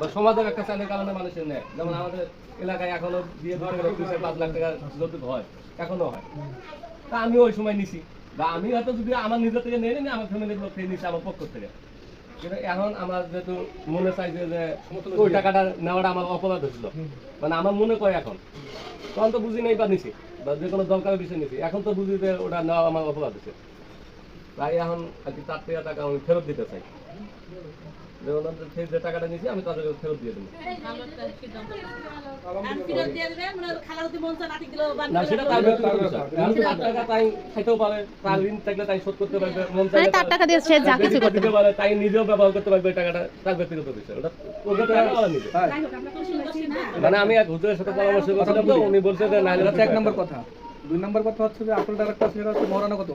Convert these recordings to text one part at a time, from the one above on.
বা সমাজের একটা চালের কারণে মানুষের নেয় যেমন আমাদের এলাকায় এখনও বিয়ে গেলে পাঁচ লাখ টাকা যৌতুক হয়। এখনও হয়। তা আমি ওই সময় নিছি। বা আমি হয়তো যদি আমার নিজের থেকে নিয়ে নিই আমার ফ্যামিলির লোক থেকে নিছি আমার পক্ষ থেকে। কিন্তু এখন আমার যেহেতু মনে চাইছে যে ওই টাকাটা নেওয়াটা আমার অপরাধ হয়েছিল। মানে আমার মনে কয় এখন। তখন তো বুঝি নেই বা নিছি। বা যে কোনো দরকারের বিষয় নিছি। এখন তো বুঝি যে ওটা নেওয়া আমার অপরাধ হয়েছে। তাই এখন আর কি তার থেকে টাকা আমি ফেরত দিতে চাই। যে ওনাদের থেকে যে টাকাটা নিয়েছি আমি তাদেরকে ফেরত দিয়ে দেবো। মানে না সেটা তার ব্যক্তিগত বিষয়। তার টাকা তাই খাইতেও পারে তার ঋণ থাকলে তাই শোধ করতে পারবে মন চাইলে তার টাকা দিয়ে সে যা কিছু করতে পারে তাই নিজেও ব্যবহার করতে পারবে টাকাটা তার ব্যক্তিগত বিষয়। ওটা ওদের টাকা হ্যাঁ। মানে আমি এক হুজুরের সাথে পরামর্শ করছিলাম তো উনি বলছে যে না এটা এক নম্বর কথা। দুই নম্বর কথা হচ্ছে যে সেটা হচ্ছে মহারানা কত?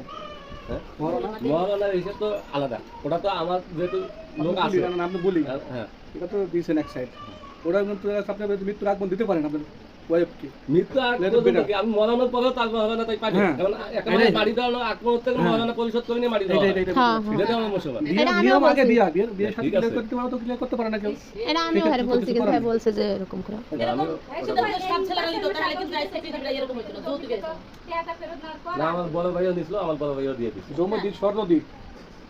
হ্যাঁ? মহারানা? হিসেব তো আলাদা। ওটা তো আমার যেহেতু লোক আছে। আপনি বলি হ্যাঁ। এটা তো দিয়েছেন এক সাইড ওটা কিন্তু আপনি মৃত্যুর আগমন দিতে পারেন আপনার ওয়াইফকে মৃত্যু আগ এটা পর্যন্ত better। কি? আমি মরানোর পরেও তার মহারানা তাই পাবি হ্যাঁ। কারণ একেবারে বাড়ি দেওয়ানো আগ মুহূর্তে পরিশোধ করে নিয়ে বাড়ি দেওয়া এটা হয়। এটা এটা এটা আমার মুসলমান বিয়ে এটা আমিও নিয়ম আগে বিয়া বিয়ের বিয়ের সাথে ক্লিয়ার করতে পারো তো ক্লিয়ার করতে পারে না কেউ? এটা আমিও হারে বলছি কিন্তু ভাই বলছে যে এরকম করে। না আমার বড় ভাইও নিছিল আমার বড় ভাইও দিয়ে দিছে। জমা দিক শর্ত দিক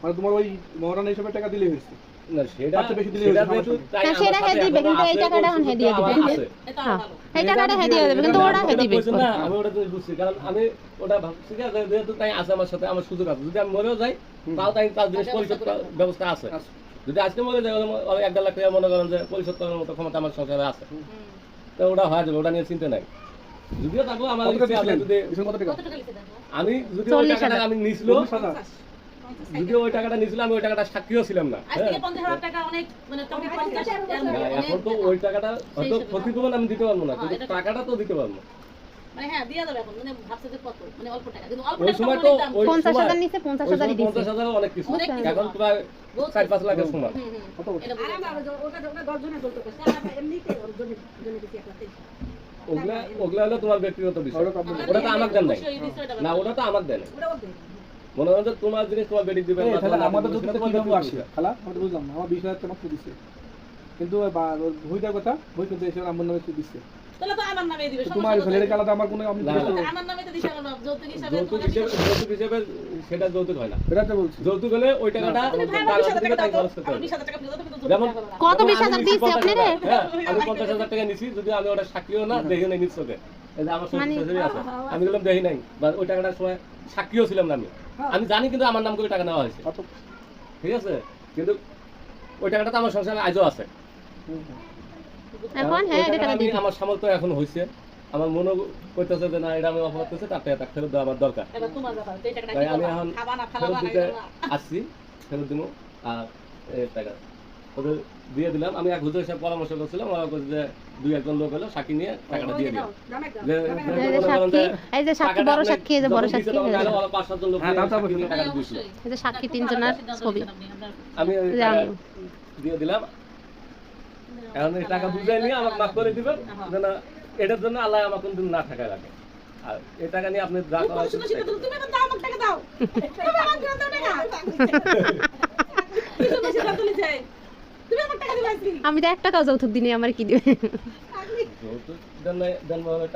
মানে তোমার ওই মহারানা হিসেবে টাকা দিলে হয়েছে। না সেটা আচ্ছা, বেশি দিলে হ্যাঁ, আমার সেটা সাথে দিবে, কিন্তু এই টাকাটা এখন দিয়ে দিবে। এই টাকাটা দিয়ে দেবে কিন্তু ওরা দিবে। না, আমি ওটা তো বুঝছি কারণ আমি ওটা ভাবছি যে যেহেতু তাই আছে আমার সাথে আমার সুযোগ আছে। যদি আমি মরেও যাই তাও তাই তার জিনিস পরিশোধ ব্যবস্থা আছে। আছে। যদি আজকে মরে যায় এক দেড় লাখ টাকা মনে করেন যে পরিশোধ করার মতো ক্ষমতা আমার সংসারে আছে। তো ওটা হয়ে যাবে ওটা নিয়ে চিন্তা নাই। যদিও তারপর আমার আমি যদি। আমি নিছিল চল্লিশ হাজার। যদি ওই টাকাটা নিছিল আমি ওই টাকাটা সাক্ষীও ছিলাম না। হ্যাঁ। মানে এখন তো ওই টাকাটা হয়তো ক্ষতিপূরণ আমি দিতে পারব না হ্যাঁ, কিন্তু টাকাটা তো দিতে পারব। মানে হ্যাঁ মানে মানে অল্প টাকা কিন্তু অল্প ওই সময় তো পঞ্চাশ হাজার নিচে পঞ্চাশ পঞ্চাশ অনেক কিছু। এখন প্রায় চার পাঁচ লাখের সমান। ওগুলা ওগুলা হলো তোমার ব্যক্তিগত বিষয়। ওটা তো আমার দেন নাই। না ওটা তো আমার দেন মনে হয় যে তোমার জিনিস তোমার বেটি দিবে আমাদের কীভাবে আসে খালা বুঝলাম না আমার বিশ হাজার টাকা মাত্র দিচ্ছে কিন্তু ভুইটার কথা? ভুই কিন্তু এসে আমার নামে দিচ্ছে তো আমার তোমার ছেলের কোনো আমি না, জিজ্ঞেস করব। আমার নামে তো দিছে আমার যৌতুক হিসাবে হিসেবে সেটা যৌতুক হয় না। এটা তো বলছি। যৌতুক হলে ওই টাকাটা টাকা তাই দাও খরচ তো। করতে আমার হবে বিশ হাজার টাকা ফেরত দাও, কিন্তু যেমন যৌতুক টাকা দাও। কত যেমন বিশ আমি হাজার নিছি দিছে 50 আপনারে? হাজার, হ্যাঁ, আমি পঞ্চাশ হাজার টাকা নিছি যদি আমি ওটা সাক্ষীও না দেখে নাই নিচ্ছকে এই যে আমার মানে- আমি বললাম দেখি নাই। বা ওই টাকাটার সময় সাক্ষীও ছিলাম না আমি। আমি জানি কিন্তু আমার নাম করে টাকা নেওয়া হয়েছে। ঠিক আছে? কিন্তু ওই টাকাটা তো আমার সংসারে আজও আছে। হ্যাঁ আমার সামর্থ্য এখন হয়েছে আমার মনে করতেছে যে না এটা আমি অপরাধ করছি তার টাকা ফেরত দেওয়া আমার দরকার। তাই আমি এখন খাবা না, ফেরত দিতে আসছি ফেরত দিব আর এই টাকা। ওদের দিয়ে দিলাম। আমি এক হুজুরের সাথে পরামর্শ করছিলাম ওরা বলছে যে দুই একজন লোক হলো সাক্ষী নিয়ে টাকাটা দিয়ে দিলাম যে- যে এই যে সাক্ষী যে এই যে সাক্ষী টাকাটা বড় আপনি সাক্ষী এই যে বড় সাক্ষী ওরা পাঁচ সাতজন লোক হ্যাঁ, হ্যাঁ, টাকাটা দিয়েছিল। এই যে সাক্ষী তিনজনের ছবি। আমি টাকা দিয়ে দিলাম। এখন এই টাকা বুঝাই নিয়ে আমাকে মাফ করে দিবেন যে না এটার জন্য আল্লাহ আমার কোনদিন না থাকা লাগে আর এই টাকা নিয়ে আপনি যা খুব করার সুন্দর সেটাই সিদ্ধান্ত, তুমি আমাকে টাকা দাও। তুমি আমাকে টাকা। কি সুন্দর সিদ্ধান্ত নিয়েছে। তুমি আমার টাকা দিবে আজকে। আমি তো এক টাকাও যৌতুক দিনে আমার কি দিবে? যৌতুক দেন নাই- দেন বলে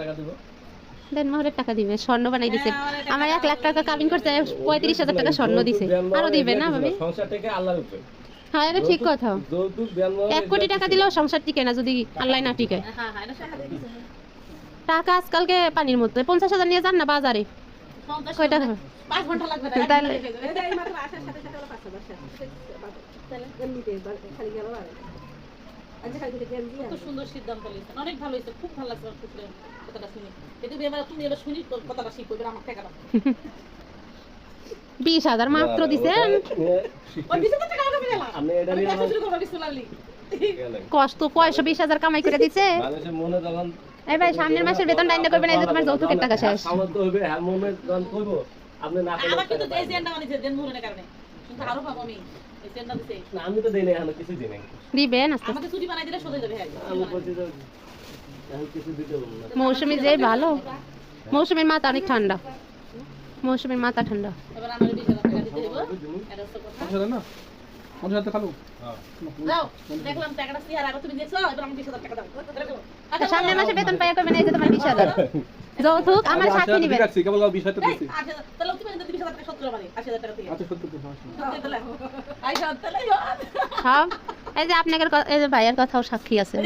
টাকা দিব স্বর্ণ বানাই দিছে। আমার এক লাখ টাকা কাবিন করতে পঁয়ত্রিশ হাজার টাকা স্বর্ণ দিছে। আরও দিবে না ভাবি সংসার থেকে আল্লাহর উপরে হ্যাঁ এটা ঠিক কথা। এক কোটি টাকা দিলেও সংসার টিকে না যদি আল্লাহ না টিকে হ্যাঁ, হ্যাঁ, এটা টাকা আজকালকে পানির মতো পঞ্চাশ হাজার নিয়ে যান না বাজারে। কয় টাকা? তাহলে-। কত সুন্দর সিদ্ধান্ত নিয়েছেন। অনেক ভালো হয়েছে খুব ভালো লাগছে আমার খুশি কথাটা শুনে। কিন্তু এবার তুমি এবার শুনি কথাটা শিখব এবার আমার টাকা বিশ হাজার মাত্র না, দিছে ওটা নিয়ে ওই বিশ হাজার টাকা আমাকে পেলাম আপনি এটা আমি নিয়ে ব্যবসা আমার- শুরু করব বিসমিল্লাহ আলী। গেলেন। কষ্ট পয়সা বিশ হাজার কামাই করে দিছে। মনে এই ভাই সামনের মাসের বেতন ডাইন্ডা করবেন এই যে তোমার যৌতুকের টাকা শেষ। হ্যাঁ মনে আপনি না আমার কিন্তু মানে দেন মুরনের কারণে। কিন্তু আরও পাবো আমি। না, আমি তো দিই নাই এখনও কিছু দিই নাই দিবেন আস্তে আস্তে আমাকে ছুটি বানাই দিলে সোজা যাবে হ্যাঁ আমি বলছি যে এখন কিছু দিতে পারব না। মৌসুমি যে ভালো। মৌসুমীর মাথা অনেক ঠান্ডা। মৌসুমীর মাথা ঠান্ডা। এবার আমার বিশ টাকা দিতে দেবো। এটা হচ্ছে কথা না? পঞ্চাশ হাজার খালো যাও দেখলাম টাকাটা সিয়ার আগে তুমি দিয়েছ এবার আমাকে বিশ হাজার টাকা দাও। আচ্ছা, সামনের মাসে বেতন পাইয়া এই যে তোমার যৌতুক আমার সাথে রাখছি, কেবল টাকা এই, এই যে আপনাদের এই যে ভাইয়ের কথাও সাক্ষী আছে।